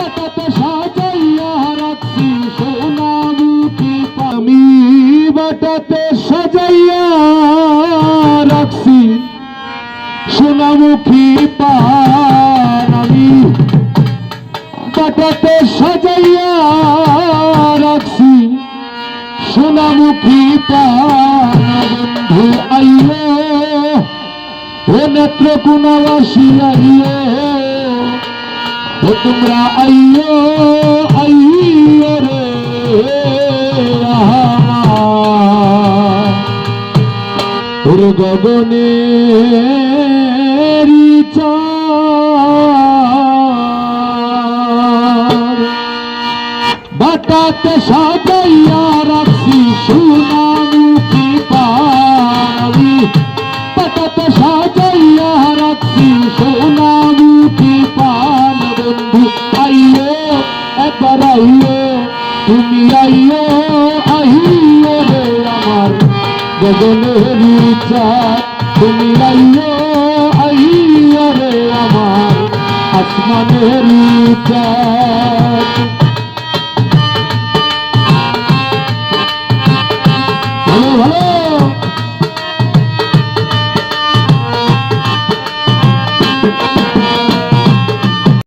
পাতাতে সাজাইয়া রাখছি সোনামুখী আমি বাটাতে রাখছি সোনামুখী পান আমি বাটাতে সাজাইয়া রাখছি সোনামুখী পান বন্ধু, আইলো ও নেত্র আইলো ও তোমরা আইয়ো আইয়ো রে আমার গগনে বাটাতে সাজাইয়া রাখছি সুনামুখী পাবি বাটাতে সাজাইয়া রাখছি একবার আইয়ো তুমি আইয়ো আইয়ো রে আমার। গগনের চাঁদ তুমি আইয়ো আইয়ো রে আমার। আসমানের চাঁদ ভালো ভালো।